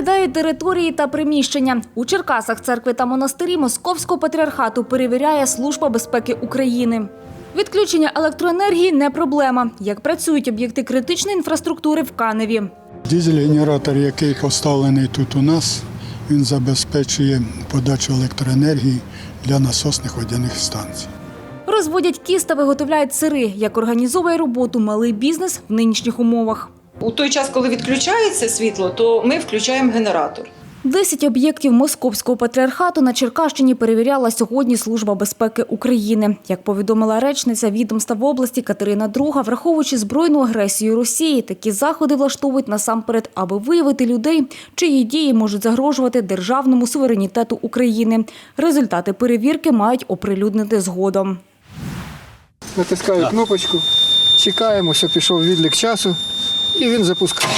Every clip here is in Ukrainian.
Оглядають території та приміщення. У Черкасах церкви та монастирі Московського патріархату перевіряє Служба безпеки України. Відключення електроенергії не проблема. Як працюють об'єкти критичної інфраструктури в Каневі. Дизель-генератор, який поставлений тут у нас, він забезпечує подачу електроенергії для насосних водяних станцій. Розводять кіс та виготовляють сири, як організовує роботу малий бізнес в нинішніх умовах. У той час, коли відключається світло, то ми включаємо генератор. Десять об'єктів Московського патріархату на Черкащині перевіряла сьогодні Служба безпеки України. Як повідомила речниця відомства в області Катерина Друга, враховуючи збройну агресію Росії, такі заходи влаштовують насамперед, аби виявити людей, чиї дії можуть загрожувати державному суверенітету України. Результати перевірки мають оприлюднити згодом. Натискаю кнопочку, чекаємо, що пішов відлік часу, і він запускає.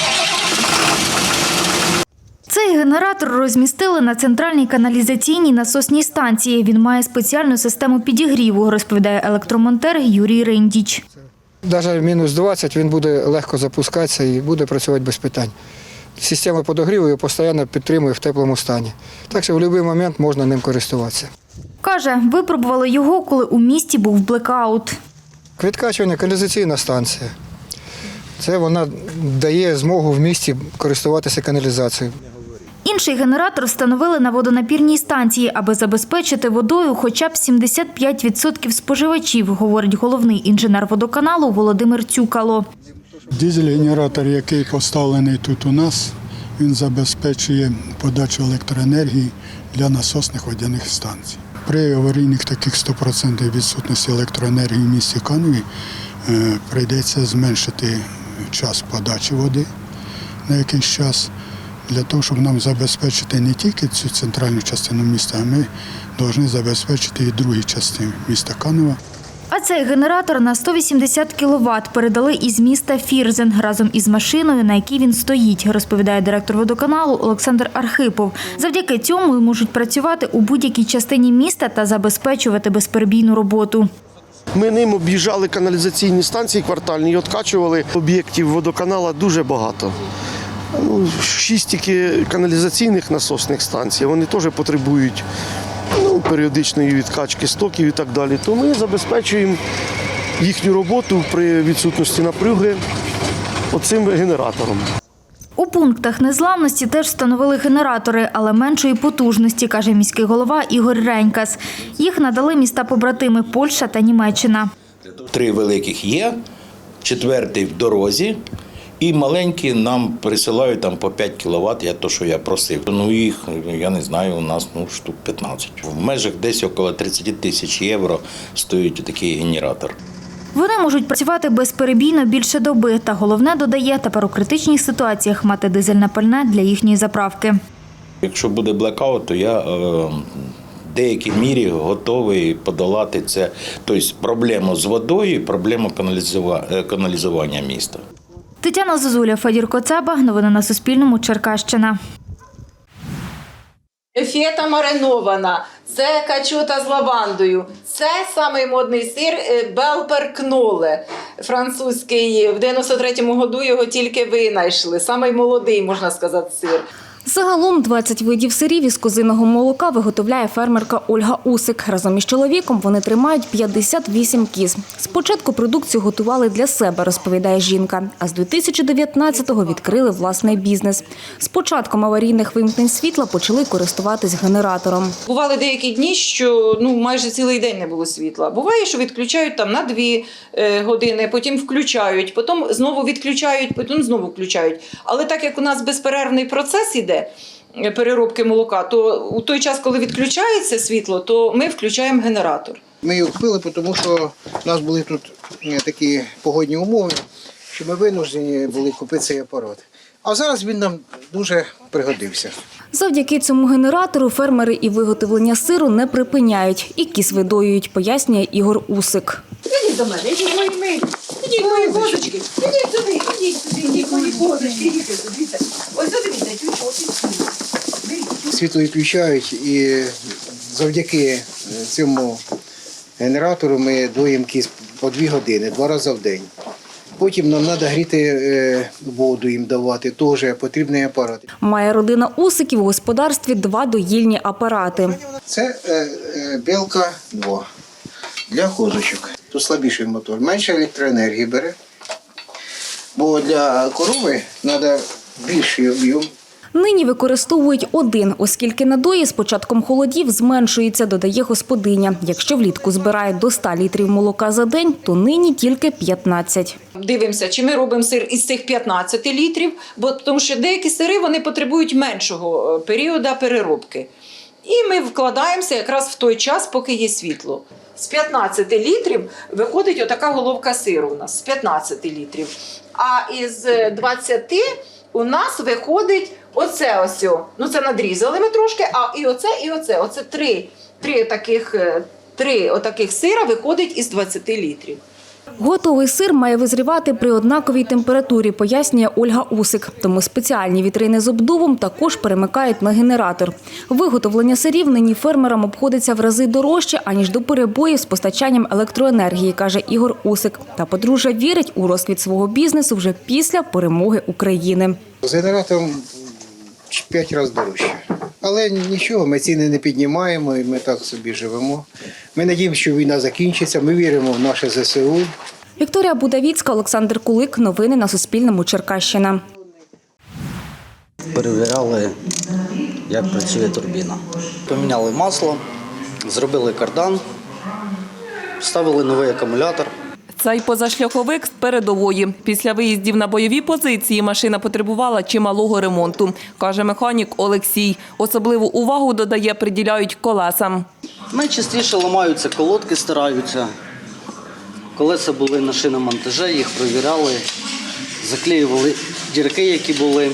Цей генератор розмістили на центральній каналізаційній насосній станції. Він має спеціальну систему підігріву, розповідає електромонтер Юрій Рендіч. Навіть мінус 20 він буде легко запускатися і буде працювати без питань. Система подогріву його постійно підтримує в теплому стані. Так що в будь-який момент можна ним користуватися. Каже, випробували його, коли у місті був блекаут. Відкачування каналізаційна станція. Це вона дає змогу в місті користуватися каналізацією. Інший генератор встановили на водонапірній станції, аби забезпечити водою хоча б 75% споживачів, говорить головний інженер водоканалу Володимир Цюкало. Дизель-генератор, який поставлений тут у нас, він забезпечує подачу електроенергії для насосних водяних станцій. При аварійних таких 100% відсутності електроенергії в місті Канові е, прийдеться зменшити час подачі води на якийсь час для того, щоб нам забезпечити не тільки цю центральну частину міста, а ми повинні забезпечити і другі частини міста Канова. А цей генератор на 180 кВт передали із міста Фірзен разом із машиною, на якій він стоїть, розповідає директор водоканалу Олександр Архипов. Завдяки цьому можуть працювати у будь-якій частині міста та забезпечувати безперебійну роботу. Ми ним об'їжджали каналізаційні станції квартальні і откачували об'єктів водоканала дуже багато. Ну, шість тільки каналізаційних насосних станцій, вони теж потребують ну, періодичної відкачки стоків і так далі. То ми забезпечуємо їхню роботу при відсутності напруги оцим генератором. У пунктах незламності теж встановили генератори, але меншої потужності, каже міський голова Ігор Ренькас. Їх надали міста побратими Польща та Німеччина. Три великих є, четвертий в дорозі. І маленькі нам присилають там по 5 кВт, я то, що я просив. Ну їх, я не знаю, у нас ну, штук 15. В межах десь около 30 тисяч євро стоїть такий генератор. Вони можуть працювати безперебійно більше доби. Та головне додає тепер у критичних ситуаціях мати дизельне пальне для їхньої заправки. Якщо буде блекаут, то я е, в деякій мірі готовий подолати це. Тобто проблему з водою, проблему каналізува- е, каналізування міста. Тетяна Зозуля, Федір Коцаба. Новини на Суспільному. Черкащина. Фета маринована, це качута з лавандою. Це самий модний сир Белперкноле, Белпер Кноле. Французький. В 93-му году його тільки винайшли. Самий молодий, можна сказати, сир. Загалом 20 видів сирів із козиного молока виготовляє фермерка Ольга Усик. Разом із чоловіком вони тримають 58 кіз. Спочатку продукцію готували для себе, розповідає жінка. А з 2019-го відкрили власний бізнес. З початком аварійних вимкнень світла почали користуватись генератором. Бували деякі дні, що ну майже цілий день не було світла. Буває, що відключають там на дві е, години, потім включають, потім знову відключають, потім знову включають. Але так як у нас безперервний процес іде. Е, Переробки молока, то у той час, коли відключається світло, то ми включаємо генератор. Ми його купили, тому що у нас були тут такі погодні умови, що ми винуждені були купити цей апарат. А зараз він нам дуже пригодився. Завдяки цьому генератору фермери і виготовлення сиру не припиняють і кіз видоюють, пояснює Ігор Усик. Ідіть до мене, мої милі, ідіть мої козочки, ідіть сюди, ідіть сюди, ідіть мої козочки, ідіть сюди. дивіться. Ось дивіться, тючок, Світло відключають і завдяки е, цьому генератору ми доїмо кіз по дві години, два рази в день. Потім нам треба гріти е, воду їм давати, теж потрібний апарат. Має родина Усиків у господарстві два доїльні апарати. Це е, е, білка 2 для козочок. Тут слабіший мотор, менше електроенергії бере. Бо для корови треба більший об'єм. Нині використовують один, оскільки надої з початком холодів зменшується, додає господиня. Якщо влітку збирають до 100 літрів молока за день, то нині тільки 15. Дивимося, чи ми робимо сир із цих 15 літрів, бо тому що деякі сири вони потребують меншого е, періоду переробки. І ми вкладаємося якраз в той час, поки є світло. З 15 літрів виходить отака головка сиру у нас з 15 літрів. А із 20 у нас виходить оце ось. Ну це надрізали ми трошки, а і оце, і оце. Оце три, три таких, е, три отаких сира виходить із 20 літрів. Готовий сир має визрівати при однаковій температурі, пояснює Ольга Усик. Тому спеціальні вітрини з обдувом також перемикають на генератор. Виготовлення сирів нині фермерам обходиться в рази дорожче, аніж до перебоїв з постачанням електроенергії, каже Ігор Усик. Та подружжя вірить у розквіт свого бізнесу вже після перемоги України. З генератором 5 разів дорожче. Але нічого, ми ціни не піднімаємо і ми так собі живемо. Ми надіємося, що війна закінчиться. Ми віримо в наше ЗСУ. Вікторія Будавіцька, Олександр Кулик. Новини на Суспільному. Черкащина. перевіряли, як працює турбіна. Поміняли масло, зробили кардан, вставили новий акумулятор. Цей позашляховик з передової. Після виїздів на бойові позиції машина потребувала чималого ремонту, каже механік Олексій. Особливу увагу додає, приділяють колесам. Найчастіше ламаються колодки, стираються. Колеса були на шиномонтаже, їх провіряли, заклеювали дірки, які були.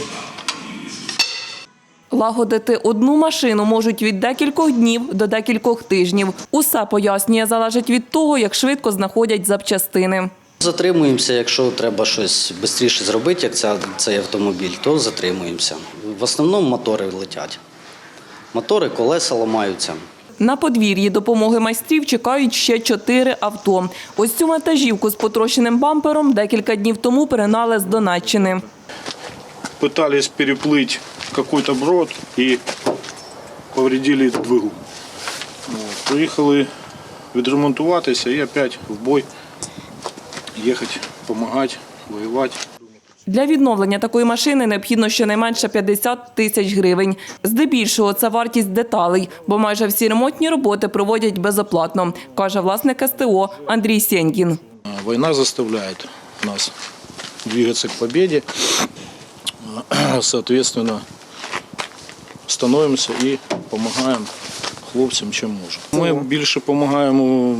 Лагодити одну машину можуть від декількох днів до декількох тижнів. Усе пояснює, залежить від того, як швидко знаходять запчастини. Затримуємося, якщо треба щось швидше зробити, як ця, цей автомобіль, то затримуємося. В основному мотори летять. Мотори, колеса ламаються. На подвір'ї допомоги майстрів чекають ще чотири авто. Ось цю вантажівку з потрощеним бампером декілька днів тому перегнали з Донеччини. пытались переплыть какой-то брод и повредили двигун. Приїхали відремонтуватися і опять в бой їхати, допомагати, воювати. Для відновлення такої машини необхідно щонайменше 50 тисяч гривень. Здебільшого це вартість деталей, бо майже всі ремонтні роботи проводять безоплатно, каже власник СТО Андрій Сєнькін. А, Война заставляет нас двигаться к победе. Соответственно, становимося і допомагаємо хлопцям, чим можемо. Ми більше допомагаємо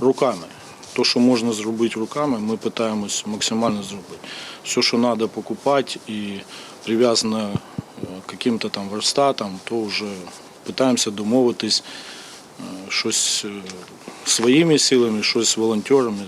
руками. То, що можна зробити руками, ми намагаємось максимально зробити. Все, що треба покупати і прив'язано е, к каким-то там верстатам, то вже намагаємося домовитись е, щось е, своїми силами, щось з волонтерами.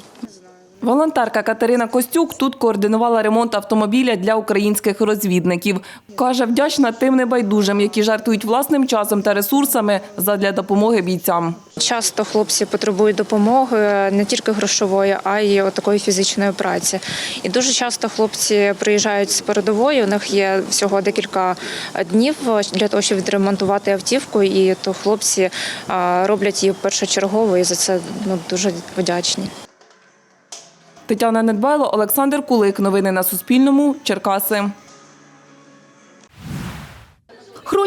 Волонтерка Катерина Костюк тут координувала ремонт автомобіля для українських розвідників. Каже, вдячна тим небайдужим, які жертвують власним часом та ресурсами задля допомоги бійцям. Часто хлопці потребують допомоги не тільки грошової, а й такої фізичної праці. І дуже часто хлопці приїжджають з передової. У них є всього декілька днів для того, щоб відремонтувати автівку. І то хлопці роблять її першочергово, і за це ну, дуже вдячні. Тетяна Недбайло, Олександр Кулик. Новини на Суспільному. Черкаси.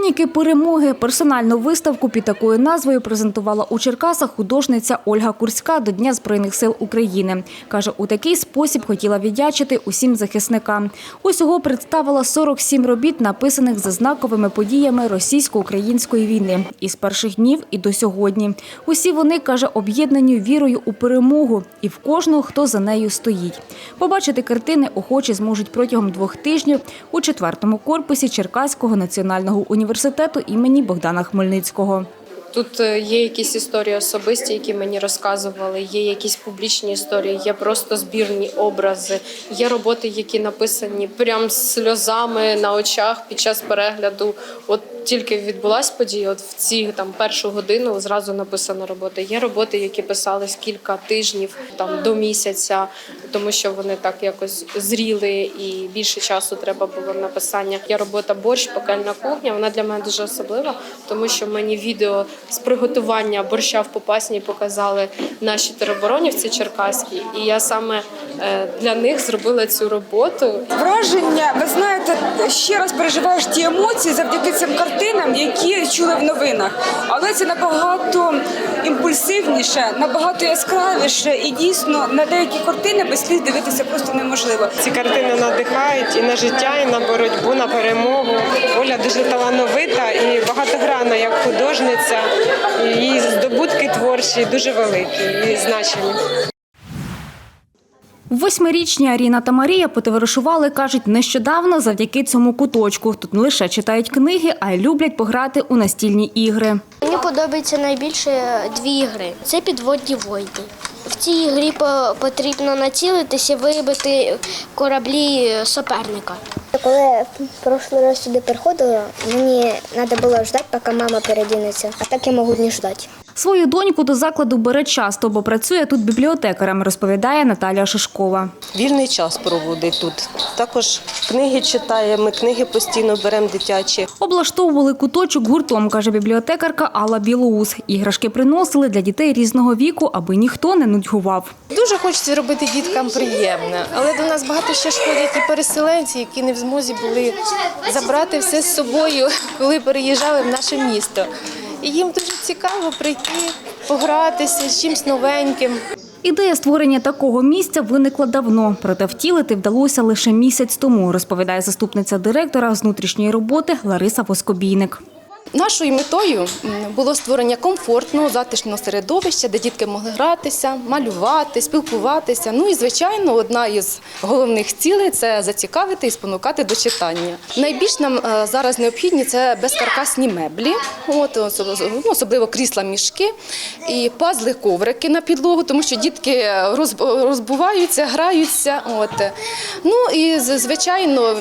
Хроніки перемоги. Персональну виставку під такою назвою презентувала у Черкасах художниця Ольга Курська до Дня Збройних сил України. Каже, у такий спосіб хотіла віддячити усім захисникам. Усього представила 47 робіт, написаних за знаковими подіями російсько-української війни. Із перших днів і до сьогодні. Усі вони, каже, об'єднані вірою у перемогу і в кожного, хто за нею стоїть. Побачити картини охочі зможуть протягом двох тижнів у четвертому корпусі Черкаського національного університету імені Богдана Хмельницького. Тут е, є якісь історії особисті, які мені розказували, є якісь публічні історії, є просто збірні образи, є роботи, які написані прям сльозами на очах під час перегляду. От тільки відбулась подія, от в ці там першу годину зразу написана робота. Є роботи, які писались кілька тижнів, там до місяця. Тому що вони так якось зріли і більше часу треба було на написання. Я робота борщ, пекельна кухня. Вона для мене дуже особлива, тому що мені відео з приготування борща в Попасні показали наші тероборонівці черкаські, і я саме е, для них зробила цю роботу. Враження, ви знаєте, ще раз переживаєш ті емоції завдяки цим картинам, які чули в новинах. Але це набагато імпульсивніше, набагато яскравіше, і дійсно на деякі картини без слів дивитися просто неможливо. Ці картини надихають і на життя, і на боротьбу, на перемогу. Оля дуже талановита і багатогранна як художниця. І Її здобутки творчі дуже великі і значені. Восьмирічні Аріна та Марія потоваришували, кажуть, нещодавно завдяки цьому куточку. Тут не лише читають книги, а й люблять пограти у настільні ігри. Мені подобається найбільше дві ігри. Це підводні війни. В цій грі потрібно націлитися, вибити кораблі суперника. Коли прошлий раз сюди приходила, мені треба було чекати, поки мама передінеться. А так я можу не чекати. Свою доньку до закладу бере часто, бо працює тут бібліотекарем, розповідає Наталія Шишкова. Вільний час проводить тут. Також книги читає. Ми книги постійно беремо дитячі. Облаштовували куточок гуртом, каже бібліотекарка Алла Білоус. Іграшки приносили для дітей різного віку, аби ніхто не нудьгував. Дуже хочеться робити діткам приємне, але до нас багато ще ж ходять і переселенці, які не в змозі були забрати все з собою, коли переїжджали в наше місто. І їм дуже цікаво прийти, погратися з чимось новеньким. Ідея створення такого місця виникла давно, проте втілити вдалося лише місяць тому, розповідає заступниця директора з внутрішньої роботи Лариса Воскобійник. Нашою метою було створення комфортного, затишного середовища, де дітки могли гратися, малювати, спілкуватися. Ну і звичайно, одна із головних цілей це зацікавити і спонукати до читання. Найбільш нам е, зараз необхідні це безкаркасні меблі, от особливо крісла, мішки і пазли, коврики на підлогу, тому що дітки розбуваються, граються. От ну і звичайно,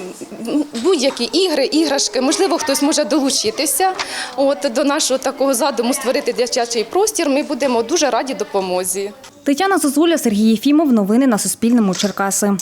будь-які ігри, іграшки, можливо, хтось може долучитися. От до нашого такого задуму створити дитячий простір. Ми будемо дуже раді допомозі. Тетяна Зозуля, Сергій Єфімов. Новини на Суспільному. Черкаси.